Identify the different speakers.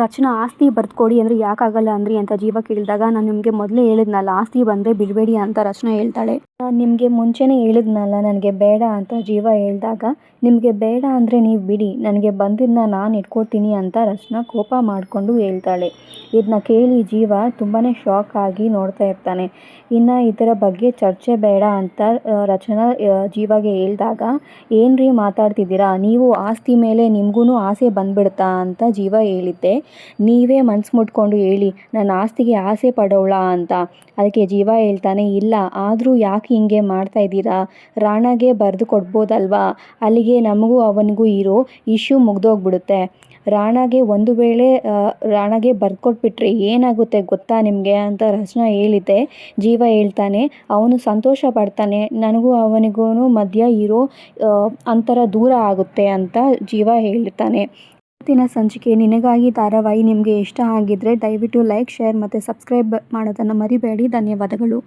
Speaker 1: ರಚನಾ ಆಸ್ತಿ ಬರ್ದ್ಕೊಡಿ ಅಂದರೆ ಯಾಕಾಗಲ್ಲ ಅಂದ್ರಿ ಅಂತ ಜೀವ ಕೇಳಿದಾಗ ನಾನು ನಿಮಗೆ ಮೊದಲೇ ಹೇಳಿದ್ನಲ್ಲ, ಆಸ್ತಿ ಬಂದರೆ ಬಿಡಬೇಡಿ ಅಂತ ರಚನಾ ಹೇಳ್ತಾಳೆ. ನಾನು ನಿಮಗೆ ಮುಂಚೆನೇ ಹೇಳಿದ್ನಲ್ಲ, ನನಗೆ ಬೇಡ ಅಂತ ಜೀವ ಹೇಳಿದಾಗ, ನಿಮಗೆ ಬೇಡ ಅಂದರೆ ನೀವು ಬಿಡಿ, ನನಗೆ ಬಂದಿದ್ದನ್ನ ನಾನು ಇಟ್ಕೊಳ್ತೀನಿ ಅಂತ ರಚನಾ ಕೋಪ ಮಾಡಿಕೊಂಡು ಹೇಳ್ತಾಳೆ. ಇದನ್ನ ಕೇಳಿ ಜೀವ ತುಂಬಾ ಶಾಕ್ ಆಗಿ ನೋಡ್ತಾ ಇರ್ತಾನೆ. ಇನ್ನು ಇದರ ಬಗ್ಗೆ ಚರ್ಚೆ ಬೇಡ ಅಂತ ರಚನಾ ಜೀವಗೆ ಹೇಳಿದಾಗ, ಏನ್ರಿ ಮಾತಾಡ್ತಿದ್ದೀರಾ? ನೀವು ಆಸ್ತಿ ಮೇಲೆ ನಿಮಗೂ ಆಸೆ ಬಂದ್ಬಿಡ್ತಾ ಅಂತ ಜೀವ ಹೇಳಿದ್ದೆ. ನೀವೇ ಮನ್ಸು ಮುಟ್ಕೊಂಡು ಹೇಳಿ, ನನ್ನ ಆಸ್ತಿಗೆ ಆಸೆ ಪಡೋಳ ಅಂತ. ಅದಕ್ಕೆ ಜೀವ ಹೇಳ್ತಾನೆ, ಇಲ್ಲ, ಆದರೂ ಯಾಕೆ ಹಿಂಗೆ ಮಾಡ್ತಾ ಇದ್ದೀರಾ? ರಾಣಾಗೆ ಬರೆದು ಕೊಡ್ಬೋದಲ್ವಾ? ಅಲ್ಲಿಗೆ ನಮಗೂ ಅವನಿಗೂ ಇರೋ ಇಶ್ಯೂ ಮುಗ್ದೋಗ್ಬಿಡುತ್ತೆ. ರಾಣಾಗೆ ಒಂದು ವೇಳೆ ರಾಣಾಗೆ ಬರ್ಕೊಟ್ಬಿಟ್ರೆ ಏನಾಗುತ್ತೆ ಗೊತ್ತಾ ನಿಮಗೆ ಅಂತ ರಚನಾ ಹೇಳಿದ್ದೆ. ಜೀವ ಹೇಳ್ತಾನೆ, ಅವನು ಸಂತೋಷ ಪಡ್ತಾನೆ, ನನಗೂ ಅವನಿಗೂ ಮಧ್ಯ ಇರೋ ಅಂತರ ದೂರ ಆಗುತ್ತೆ ಅಂತ ಜೀವ ಹೇಳ್ತಾನೆ. ಇವತ್ತಿನ ಸಂಚಿಕೆ ನಿನಗಾಗಿ ಧಾರಾವಾಹಿ ನಿಮಗೆ ಇಷ್ಟ ಆಗಿದ್ದರೆ ದಯವಿಟ್ಟು ಲೈಕ್, ಶೇರ್ ಮತ್ತು ಸಬ್ಸ್ಕ್ರೈಬ್ ಮಾಡೋದನ್ನು ಮರಿಬೇಡಿ. ಧನ್ಯವಾದಗಳು.